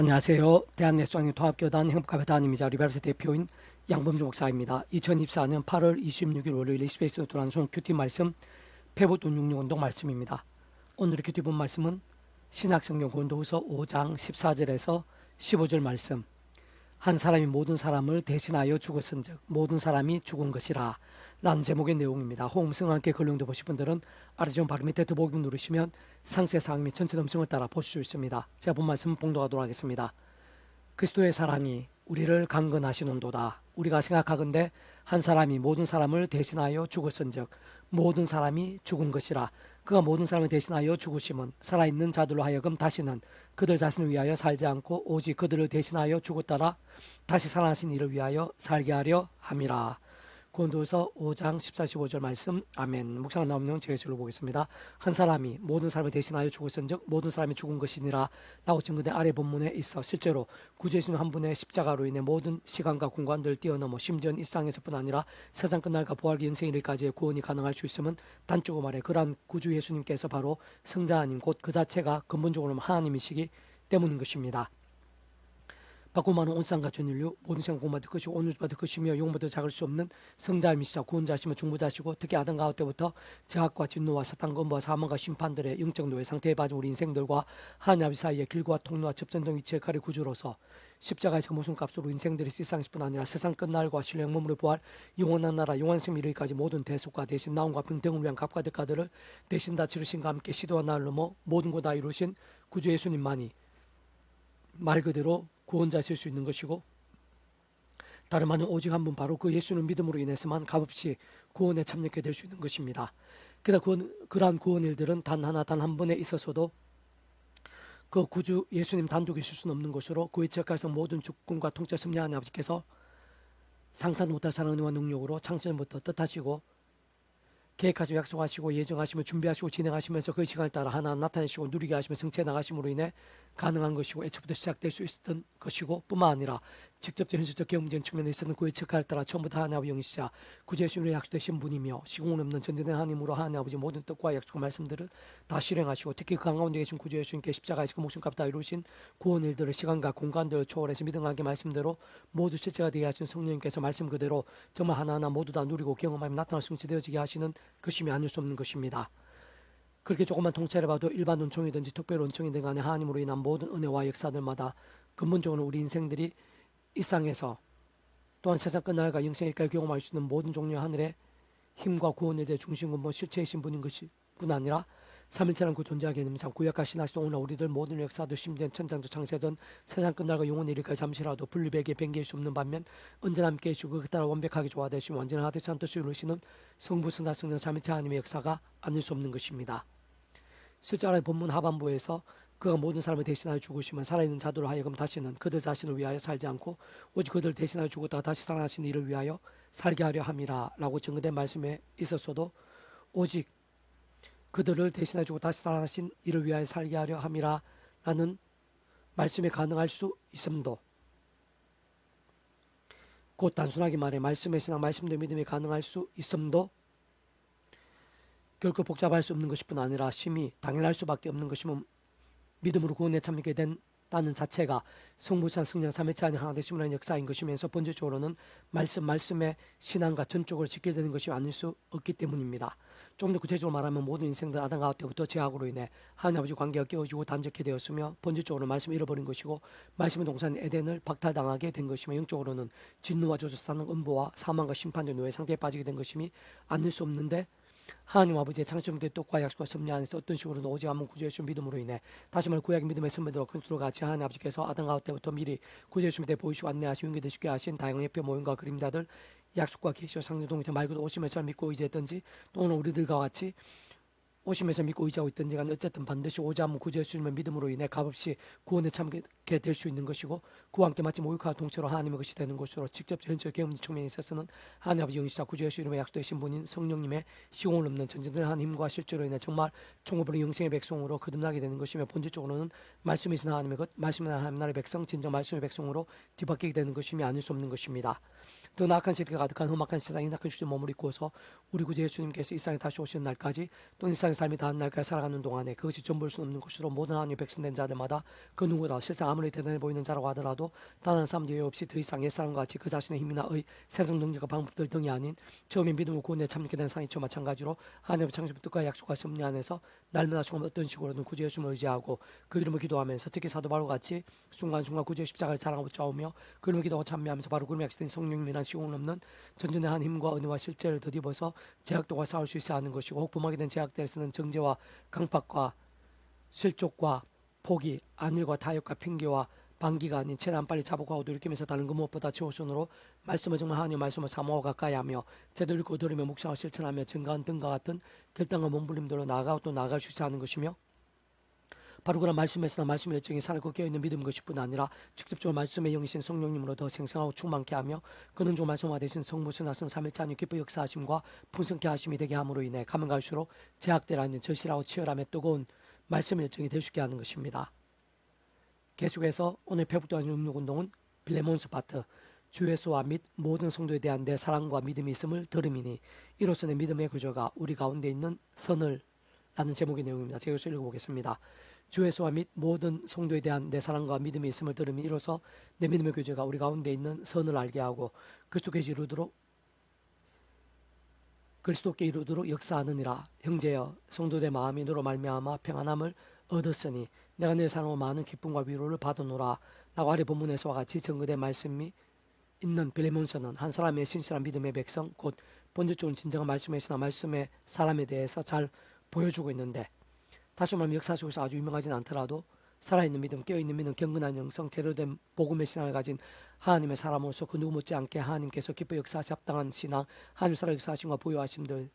안녕하세요. 대한예수장의 통합교단 담임이자 리베르스 대표인 양범주 목사입니다. 2024년 8월 26일 월요일 스페이스로 돌아온 송 큐티 말씀 페보돈 66운동 말씀입니다. 오늘의 큐티 본 말씀은 신학성경 고린도후서 5장 14절에서 15절 말씀 한 사람이 모든 사람을 대신하여 죽었은즉 모든 사람이 죽은 것이라 라는 제목의 내용입니다. 호응성과 함께 걸령도 보실 분들은 아래쪽 바로 밑에 더보기 누르시면 상세 사항 및 전체 음성을 따라 보실 수 있습니다. 제가 본 말씀 봉독하도록 하겠습니다. 그리스도의 사랑이 우리를 강건하시는도다. 우리가 생각하건대 한 사람이 모든 사람을 대신하여 죽었은즉 모든 사람이 죽은 것이라 그가 모든 사람을 대신하여 죽으심은 살아있는 자들로 하여금 다시는 그들 자신을 위하여 살지 않고 오직 그들을 대신하여 죽었다라 다시 살아나신 이를 위하여 살게 하려 함이라. 고린도서 5장 14, 15절 말씀 아멘 묵상 나오면 제가 읽어 보겠습니다. 한 사람이 모든 사람을 대신하여 죽었은즉 모든 사람이 죽은 것이니라 라고 증거된 아래 본문에 있어 실제로 구제신 한 분의 십자가로 인해 모든 시간과 공간들을 뛰어넘어 심지어 일상에서뿐 아니라 세상 끝날과 부활 영생 이르까지의 구원이 가능할 수 있음은 단적으로 말해 그러한 구주 예수님께서 바로 성자 하나님 곧 그 자체가 근본적으로 하나님이시기 때문인 것입니다. 많은 온상과 전 인류 모든 생각 공받을 것이고 오늘 받을 것이며 영원받을 작을 수 없는 성자이시자 구원자시며 중보자시고 특히 아담 가운데부터 제약과 진노와 사탄 건부와 사망과 심판들의 영적 노예 상태에 빠진 우리 인생들과 하나님 아버지 사이의 길과 통로와 접전 등 이치의 칼의 구주로서 십자가에서 무슨 값으로 인생들이 세상에서뿐 아니라 세상 끝날과 신령 몸으로 부활 영원한 나라 영원한 생 이르기까지 모든 대속과 대신 나옴과 평등을 위한 값과 대가들을 대신 다 치르신과 함께 시도와 나를 넘어 모든 것다 이루신 구주 예수님만이 말 그대로 구원자실 수 있는 것이고 다름 아닌 오직 한 분 바로 그 예수는 믿음으로 인해서만 값없이 구원에 참여하게 될 수 있는 것입니다. 그다 구원, 그러한 구원 일들은 단 하나 단 한 번에 있어서도 그 구주 예수님 단독이 있을 수는 없는 것으로 그의 지역가에서 모든 주권과 통치 승리하는 아버지께서 상상 못할 사랑과 능력으로 창세전부터 뜻하시고 계획하시고 약속하시고 예정하시며 준비하시고 진행하시면서 그 시간을 따라 하나 나타내시고 누리게 하시며 성취해 나가심으로 인해 가능한 것이고 애초부터 시작될 수 있었던 것이고 뿐만 아니라 직접적 현실적 경험적인 측면에 있어서는 그의 척할 따라 처음부터 하나님 아버지 영시자 구제 예수님의 약속되신 분이며 시공을 없는 전전된 하나님으로 하나님 아버지 모든 뜻과 약속과 말씀들을 다 실행하시고 특히 그 가운데 계신 구주 예수님께 십자가에서 그 목숨값 다 이루신 구원 일들을 시간과 공간들을 초월해서 믿음하게 말씀대로 모두 실제가 되게 하신 성령님께서 말씀 그대로 정말 하나하나 모두 다 누리고 경험하며 나타날 성취되어지게 하시는 것임이 아닐 수 없는 것입니다. 그렇게 조금만 통찰해 봐도 일반 은총이든지 특별 은총이든 간에 하나님으로 인한 모든 은혜와 역사들마다 근본적으로 우리 인생들이 일상에서 또한 세상 끝날과 영생일까지 경험할 수 있는 모든 종류의 하늘의 힘과 구원에 대해 중심 근본 실체이신 분인 것이 뿐 아니라 삼일체는 그 존재하게 됩니다. 구약과 신하시도 오늘 우리들 모든 역사도 심지어 천장도 창세전 세상 끝날과 영원의 일까지 잠시라도 분리백에 변개할 수 없는 반면 언제나 함께 해주고 그 따라 완벽하게 조화되시고 완전한 한 뜻을 이루시는 성부 성자 성령 삼일체 하나님의 역사가 아닐 수 없는 것입니다. 실제로 본문 하반부에서 그가 모든 사람을 대신하여 죽으시면 살아있는 자들로 하여금 다시는 그들 자신을 위하여 살지 않고 오직 그들 대신하여 죽었다가 다시 살아나신 이를 위하여 살게 하려 함이라 라고 증거된 말씀에 있었어도 오직 그들을 대신하여 주고 다시 살아나신 이를 위하여 살게 하려 함이라 라는 말씀에 가능할 수 있음도 곧 단순하게 말해 말씀의 신앙 말씀도 믿음이 가능할 수 있음도 결코 복잡할 수 없는 것일 뿐 아니라 심히 당연할 수밖에 없는 것이면 믿음으로 구원에 참여하게 된 다는 자체가 성부산 성령 삼위체 안에 하나 되심을 하는 역사인 것이면서 본질적으로는 말씀 말씀의 신앙과 전적으로 직결되는 것이 아닐 수 없기 때문입니다. 좀 더 구체적으로 말하면 모든 인생들 아담 가운 때부터 제약으로 인해 하나님 아버지 관계가 깨어지고 단절케 되었으며 본질적으로 말씀을 잃어버린 것이고 말씀의 동산 에덴을 박탈당하게 된 것이며 영적으로는 진노와 저주사는 음보와 사망과 심판의 노예 상태에 빠지게 된 것임이 아닐 수 없는데 하나님 아버지의 창조물의 뜻과 약속과 섭리 안에서 어떤 식으로는 오직 한번 구주예수 믿음으로 인해 다시 말해 구약의 믿음의 선배들과 큰수로 같이 하나님 아버지께서 아담 가운 때부터 미리 구주예수 믿에 보이시고 안내하시고 용기 되시게 하신 다양한 예표 모임과 그림자들 약속과 계시와 상주동에서 말 그대로 오심에서 믿고 의지했던지 또는 우리들과 같이 오심에서 믿고 의지하고 있든지 간에 어쨌든 반드시 오지 않으면 구주의 주님의 믿음으로 인해 값없이 구원에 참게 될 수 있는 것이고 그와 함께 마치 모욕과 동체로 하나님의 것이 되는 것으로 직접 현실 경험 측면에 있어서는 하나님 아버지 영시자 구주의 주님의 약속되신 분인 성령님의 시공을 없는 전진된 하나님과 실제로 인해 정말 총업으로 영생의 백성으로 거듭나게 되는 것이며 본질적으로는 말씀이 있으나 하나님의 것 말씀이 하나님 나라의 백성 진정 말씀의 백성으로 뒤바뀌게 되는 것임이 아닐 수 없는 것입니다. 더 나악한 세계가 가득한 험악한 세상에 낙한 주제 몸을 입고서 우리 구주 예수님께서 이 세상에 다시 오시는 날까지 또이 세상의 삶이 다한 날까지 살아가는 동안에 그것이 전부일 수 없는 것으로 모든 하나님의 백성된 자들마다 그 누구라 실상 아무리 대단해 보이는 자라고 하더라도 다른 사람도 예 없이 더 이상 옛사람과 같이 그 자신의 힘이나 의 세상 능력과 방법들 등이 아닌 처음에 믿음을 구원에 참게 된 상이처 마찬가지로 하나님의 창조부 뜻과 약속과 섭리 안에서 날마다 조금 어떤 식으로든 구주 예수님을 의지하고 그 이름을 기도하면서 특히 사도 바로 같이 순간순간 구주의 십자가를 사랑하고 싸우며 그 이름을 기도하고 참여하면서 바로 그름에 약속된 성령님이란 시공을 넘는 전전의 한 힘과 은혜와 실제를 덧입어서 제약도와 싸울 수 있어야 하는 것이고 혹 범하게 된 제약들에서는 정죄와 강팍과 실족과 포기, 안일과 타협과 핑계와 반기가 아닌 최대한 빨리 자복하고 돌이키면서 다른 그 무엇보다 최우선으로 말씀을 정말 하나님 말씀을 사모하고 가까이 하며 제대로 읽고 들으며 묵상하고 실천하며 증가한 등과 같은 결단과 몸부림들로 나아가고 또 나아갈 수 있어야 하는 것이며 바로 그런 말씀에서나 말씀의 열정이 살고 깨어있는 믿음 것이뿐 아니라 직접적으로 말씀의 영이신 성령님으로 더 생생하고 충만케 하며 그는 종 말씀화 되신 성부신 하신 삼일째 하나님 기뻐 역사하심과 풍성케 하심이 되게 함으로 인해 가면 갈수록 제약되라는 절실하고 치열함에 뜨거운 말씀의 열정이 될 수 있게 하는 것입니다. 계속해서 오늘 배북도한 육육운동은 빌레몬스 파트 주 예수와 및 모든 성도에 대한 내 사랑과 믿음이 있음을 들음이니 이로써 내 믿음의 구조가 우리 가운데 있는 선을 라는 제목의 내용입니다. 제가 읽어보겠습니다. 주예수와 및 모든 성도에 대한 내 사랑과 믿음이 있음을 들음이 이로써 내 믿음의 교제가 우리 가운데 있는 선을 알게 하고 그리스도께 이루도록 그리스도께 이루도록 역사하느니라. 형제여 성도의 마음이 너로 말미암아 평안함을 얻었으니 내가 내 사랑으로 많은 기쁨과 위로를 받으노라. 라고 아래 본문에서와 같이 정거된 말씀이 있는 빌레몬서는 한 사람의 신실한 믿음의 백성 곧 본질적으로 진정한 말씀에서나 말씀의 사람에 대해서 잘 보여주고 있는데 다시 말하면 역사 속에서 아주 유명하진 않더라도 살아있는 믿음, 깨어있는 믿음, 경건한 영성, 제대로 된 복음의 신앙을 가진 하나님의 사람으로서 그 누구 못지않게 하나님께서 기뻐 역사하시 합당한 신앙, 하나님 살아 역사하심과 부여하심들,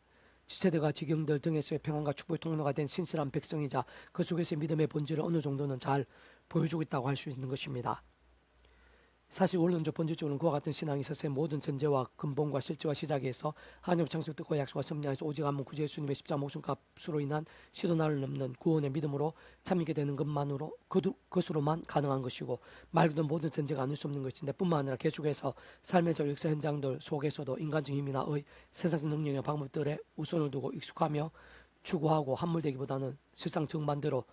지체들과 지경들 등에서의 평안과 축복의 통로가 된 신실한 백성이자 그 속에서의 믿음의 본질을 어느 정도는 잘 보여주고 있다고 할 수 있는 것입니다. 사실 원론적 본질적으로는 그와 같은 신앙이 있었을 모든 전제와 근본과 실제와 시작에서 하나님 창조 뜻과 약속과 섭리하에서 오직 한번 구주 예수님의 십자 목숨값으로 인한 시도 나를 넘는 구원의 믿음으로 참이게 되는 것만으로 그것으로만 가능한 것이고 말 그대로 모든 전제가 아닐 수 없는 것인데 뿐만 아니라 계속해서 저 역사 현장들 속에서도 인간적 힘이나 의 세상적 능력이나 방법들에 우선을 두고 익숙하며 추구하고 함몰되기보다는 실상 정반대로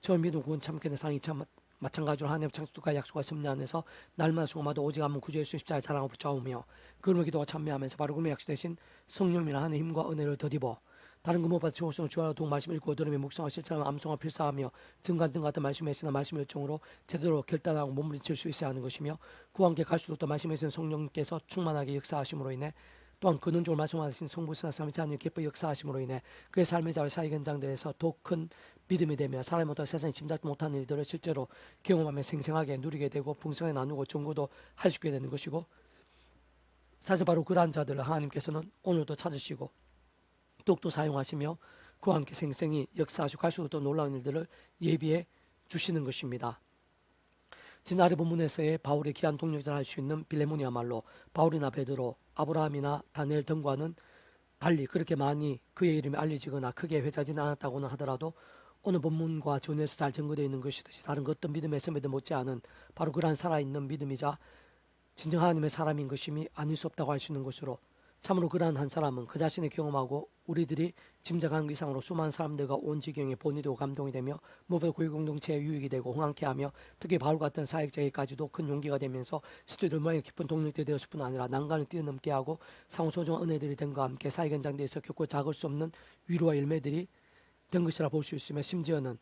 처음 믿음 구원 참게 된 상이 참 마찬가지로 하나님 창조과 약속과 섭리 안에서 날마다 수고마다 오직 한번 구주 예수 십자에 자랑하고 붙잡으며 그름을 기도와 참여하면서 바로 그의 약속 대신 성령이나 하나님의 힘과 은혜를 더입어 다른 그 무엇보다 주호성을 주하라 동 말씀 읽고 들으며 묵상과 실천하며 암송과 필사하며 증간 등 같은 말씀에 있으나 말씀 일정으로 제대로 결단하고 몸부림칠 수 있어야 하는 것이며 그와 함께 갈수록 또 말씀에 있는 성령께서 충만하게 역사하심으로 인해 또한 근원적으로 말씀하신 성부스나 삼위체 하나님 기뻐 역사하심으로 인해 그의 삶의 자와 사회 현장들에서 더큰 믿음이 되며 어떤 세상에 짐작도 못한 일들을 실제로 경험하며 생생하게 누리게 되고 풍성하게 나누고 전구도 할 수 있게 되는 것이고 사실 바로 그러한 자들을 하나님께서는 오늘도 찾으시고 똑도 사용하시며 그와 함께 생생히 역사하시고 갈수록 더 놀라운 일들을 예비해 주시는 것입니다. 지난해 본문에서의 바울의 귀한 동력자를 할 수 있는 빌레몬이야말로 바울이나 베드로, 아브라함이나 다니엘 등과는 달리 그렇게 많이 그의 이름이 알려지거나 크게 회자지는 않았다고는 하더라도 오늘 본문과 전에서 잘 증거되어 있는 것이듯이 다른 그 어떤 믿음의 선배도 못지않은 바로 그러한 살아있는 믿음이자 진정 하나님의 사람인 것임이 아닐 수 없다고 할 수 있는 것으로 참으로 그러한 한 사람은 그 자신의 경험하고 우리들이 짐작한 그 이상으로 수많은 사람들과 온 지경에 되고 감동이 되며 무엇보다 고위 공동체에 유익이 되고 흥황케 하며 특히 바울 같은 사역자에게까지도 큰 용기가 되면서 스튜디오 모양의 깊은 동력들이 되었을 뿐 아니라 난간을 뛰어넘게 하고 상호 소중한 은혜들이 됨과 함께 사역 현장대에서 겪고 작을 수 없는 위로와 열매들이 된 것이라 볼 수 있으며 심지어는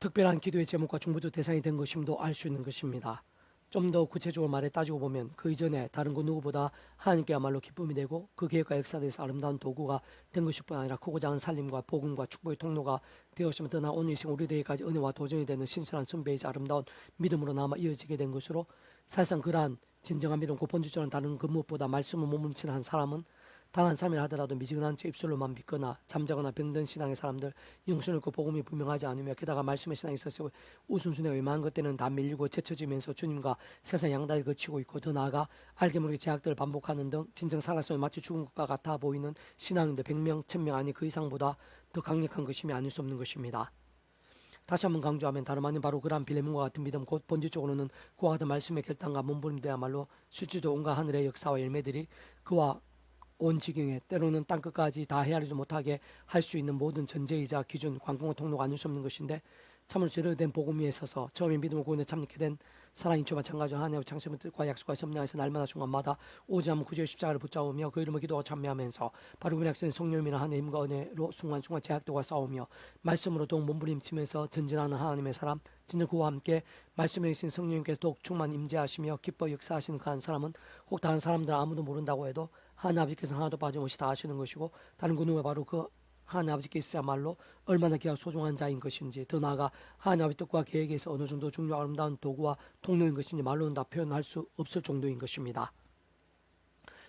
특별한 기도의 제목과 중보적 대상이 된 것임도 알 수 있는 것입니다. 좀 더 구체적으로 말해 따지고 보면 그 이전에 다른 그 누구보다 하나님께야말로 기쁨이 되고 그 계획과 역사에서 아름다운 도구가 된 것일 뿐 아니라 크고 작은 살림과 복음과 축복의 통로가 되었으면 더나 오늘 이 시간 우리들에게까지 은혜와 도전이 되는 신선한 선배이자 아름다운 믿음으로 남아 이어지게 된 것으로 사실상 그러한 진정한 믿음 고 본질적인 다른 그 무엇보다 말씀을 몸뭉치는 한 사람은 단한 사람이라 하더라도 미지근한 채 입술로만 믿거나 잠자거나 병든 신앙의 사람들 영신을 그 복음이 분명하지 않으며 게다가 말씀의 신앙에 있어서 우순순에 의만한 것들은 다 밀리고 제쳐지면서 주님과 세상 양다리 거치고 있고 더 나아가 알게 모르게 제약들을 반복하는 등 진정 살아서 마치 죽은 것과 같아 보이는 신앙인들 100명, 1000명 아니 그 이상보다 더 강력한 것임이 아닐 수 없는 것입니다. 다시 한번 강조하면 다름 아닌 바로 그러한 빌레몬과 같은 믿음 곧 본질적으로는 같은 말씀의 결단과 몸부림되야말로 실질적으로 온갖 하늘의 역사와 열매들이 그와 온 지경에 때로는 땅끝까지 다 헤아리지 못하게 할 수 있는 모든 전제이자 기준 관공의 통로가 아닐 수 없는 것인데 참으로 제대로 된 복음 위에 서서 처음에 믿음을 구원에 참여하게 된 사랑인 주 마찬가지로 하나님의 창세의 뜻과 약속과 섭리하에서 날마다 중간마다 오지 않은 구주의 십자가를 붙잡으며 그 이름을 기도와 참여하면서 바로 그 약속의 성령님이나 하나님과 은혜로 순간순간 제약도가 싸우며 말씀으로 더욱 몸부림치면서 전진하는 하나님의 사람 진정 그와 함께 말씀에 계신 성령님께서 더욱 충만 임재하시며 기뻐 역사하시는 그한 사람은 혹 다른 사람들 아무도 모른다고 해도 하나님 아버지께서 하나도 빠짐없이 다 하시는 것이고 다른 그 누가 바로 그 하나님 아버지께서야말로 얼마나 귀하 소중한 자인 것인지 더 나아가 하나님 아버지 뜻과 계획에서 어느 정도 중요한 아름다운 도구와 통로인 것인지 말로는 다 표현할 수 없을 정도인 것입니다.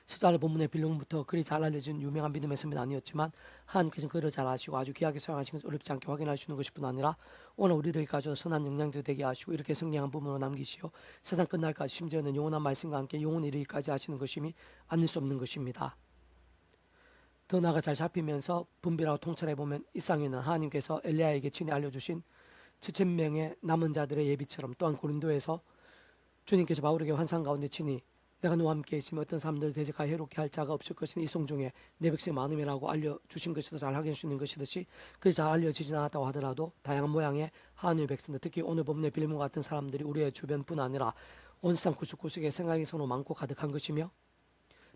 스타를 본문의 빌름부터 그리 잘 알려진 유명한 믿음의 선배는 아니었지만 하나님께서는 그를 잘 아시고 아주 귀하게 사용하신 것을 어렵지 않게 확인할 수 있는 것일 뿐 아니라 오늘 우리를 가져 선한 영향도 되게 하시고 이렇게 성령한 부분으로 남기시어 세상 끝날까지 심지어는 영원한 말씀과 함께 영원히 이르기까지 하시는 것임이 아닐 수 없는 것입니다. 더 나아가 잘 잡히면서 분별하고 통찰해 보면 이 쌍에는 하나님께서 엘리야에게 친히 알려주신 7천 명의 남은 자들의 예비처럼 또한 고린도에서 주님께서 바울에게 환상 가운데 친히 내가 너와 함께 있으면 어떤 사람들을 대적하여 해롭게 할 자가 없을 것이니 이송 중에 내 백성이 많음이라고 알려주신 것이더 잘 확인할 수 있는 것이듯이 그리 잘 알려지지 않았다고 하더라도 다양한 모양의 하나님의 백성들 특히 오늘 본문의 빌문 같은 사람들이 우리의 주변뿐 아니라 온 세상 구석구석에 생각이 서로 많고 가득한 것이며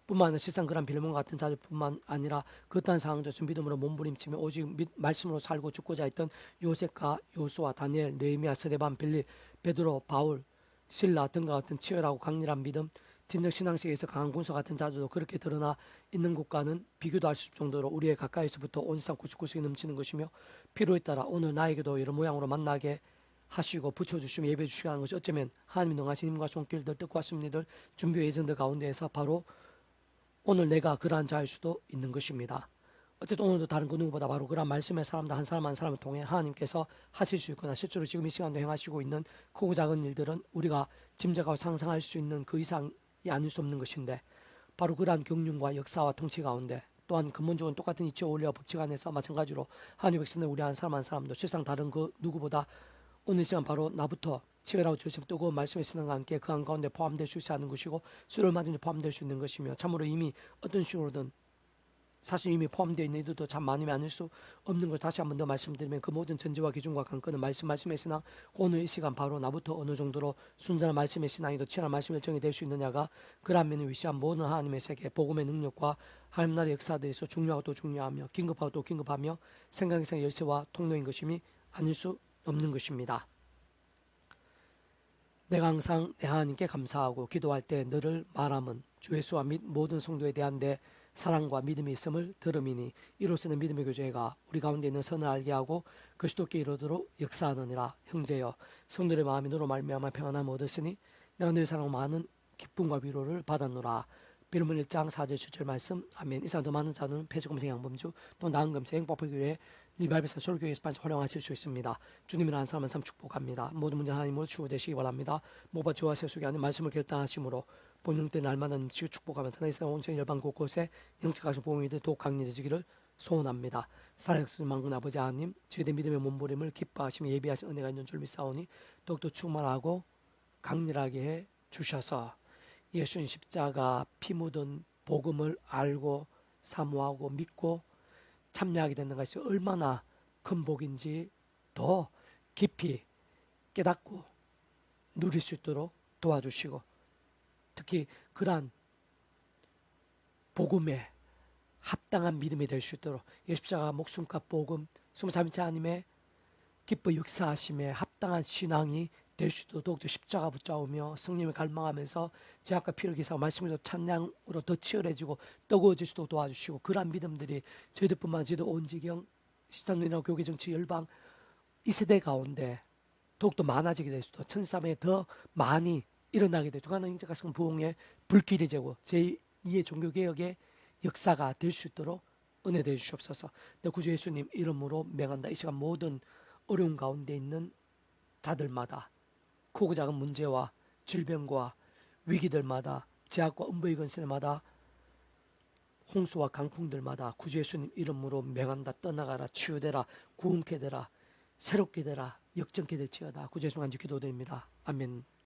뿐만 아니라 실상 그런 빌몬 같은 자들뿐만 아니라 그딴 상황조차 믿음으로 몸부림치며 오직 믿, 말씀으로 살고 죽고자 했던 요셉과 요수와 다니엘, 느헤미야, 스데반, 빌리, 베드로, 바울, 신라 등과 같은 치열하고 강렬한 믿음, 진정 신앙식에서 강한 군수 같은 자들도 그렇게 드러나 있는 곳과는 비교도 할 수 없을 정도로 우리의 가까이서부터 온 세상 구석구석이 넘치는 것이며 필요에 따라 오늘 나에게도 이런 모양으로 만나게 하시고 붙여주시며 예배해 주시고 하는 것이 어쩌면 하나님이 능하신 힘과 손길들 뜻과 승리들 준비 예정들 가운데에서 바로 오늘 내가 그러한 자일 수도 있는 것입니다. 어쨌든 오늘도 다른 그 누구보다 바로 그러한 말씀의 사람들 한 사람 한 사람을 통해 하나님께서 하실 수 있거나 실제로 지금 이 시간도 행하시고 있는 크고 작은 일들은 우리가 짐작하고 상상할 수 있는 그 이상이 아닐 수 없는 것인데 바로 그러한 경륜과 역사와 통치 가운데 또한 근본적으로 똑같은 이치 원리와 법칙 안에서 마찬가지로 하나님 백성들 우리 한 사람 한 사람도 실상 다른 그 누구보다 오늘 시간 바로 나부터 치열하고 주신 뜨거운 말씀의 신앙과 함께 그 한 가운데 포함될 수 있어 하는 것이고 술을 마든지 포함될 수 있는 것이며 참으로 이미 어떤 식으로든 사실 이미 포함되어 있는 이들도 참 많으면 아닐 수 없는 것 다시 한 번 더 말씀드리면 그 모든 전제와 기준과 관건은 말씀 말씀의 신앙 오늘 이 시간 바로 나부터 어느 정도로 순전한 말씀의 신앙이 더 치열한 말씀의 정이 될 수 있느냐가 그런 면에 위시한 모든 하나님의 세계 복음의 능력과 하나님 나라의 역사들에 서 중요하고 또 중요하며 긴급하고 또 긴급하며 생각 이상 열쇠와 통로인 것임이 아닐 수 없는 것입니다. 내가 항상 내 하나님께 감사하고 기도할 때 너를 말함은 주 예수와 및 모든 성도에 대한 내 사랑과 믿음이 있음을 들음이니 이로서는 믿음의 교제가 우리 가운데 있는 선을 알게 하고 그리스도께 이르도록 역사하느니라 형제여 성도의 마음이 너로 말미암아 평안함을 얻었으니 내가 너희 사랑 많은 기쁨과 위로를 받았노라 빌문 1장 4절 7절 말씀 아멘 이상 더 많은 자는 폐지검생 양범주 또 나은 검생 법회교회 리발베사 솔교회에서 반드시 활용하실 수 있습니다. 주님이라 한 사람 한 사람 축복합니다. 모든 문제 하나님으로 치유되시기 바랍니다. 모바 저와 세속이 아닌 말씀을 결단하심으로 본능 때 날마다 넘치고 축복하며 하나님의 온천 열방 곳곳에 영적하신 보험이들 더욱 강력해지기를 소원합니다. 살아계신 만군 아버지 하나님 저희들 믿음의 몸부림을 기뻐하시며 예비하신 은혜가 있는 줄 믿사오니 더욱더 충만하고 강렬하게 해 주셔서 예수님 십자가 피 묻은 복음을 알고 사모하고 믿고 참여하게 되는 것이 얼마나 큰 복인지 더 깊이 깨닫고 누릴 수 있도록 도와주시고 특히 그러한 복음에 합당한 믿음이 될 수 있도록 예수자가 목숨값 복음 스무삼자 하나님의 기뻐 역사하심에 합당한 신앙이 될수 있도록 더욱더 십자가 붙잡으며 성령을 갈망하면서 제약과 피를 기사고 말씀으로 찬양으로 더 치열해지고 뜨거워질 수도 도와주시고 그러한 믿음들이 저희들뿐만 아니라 저희들 온 지경 시탄론이나 교계 정치 열방 이 세대 가운데 더욱더 많아지게 될 수도 천사에 더 많이 일어나게 되죠. 하나님 인자가 성 부흥의 불길이 되고 제2의 종교개혁의 역사가 될 수 있도록 은혜 되어 주시옵소서. 내 구주 예수님 이름으로 명한다. 이 시간 모든 어려운 가운데 있는 자들마다 크고 작은 문제와 질병과 위기들마다 제약과 음부의 건설마다 홍수와 강풍들마다 구주 예수님 이름으로 명한다 떠나가라 치유되라 구원케 되라 새롭게 되라 역전케 될지어다 구제중한지 기도드립니다. 아멘.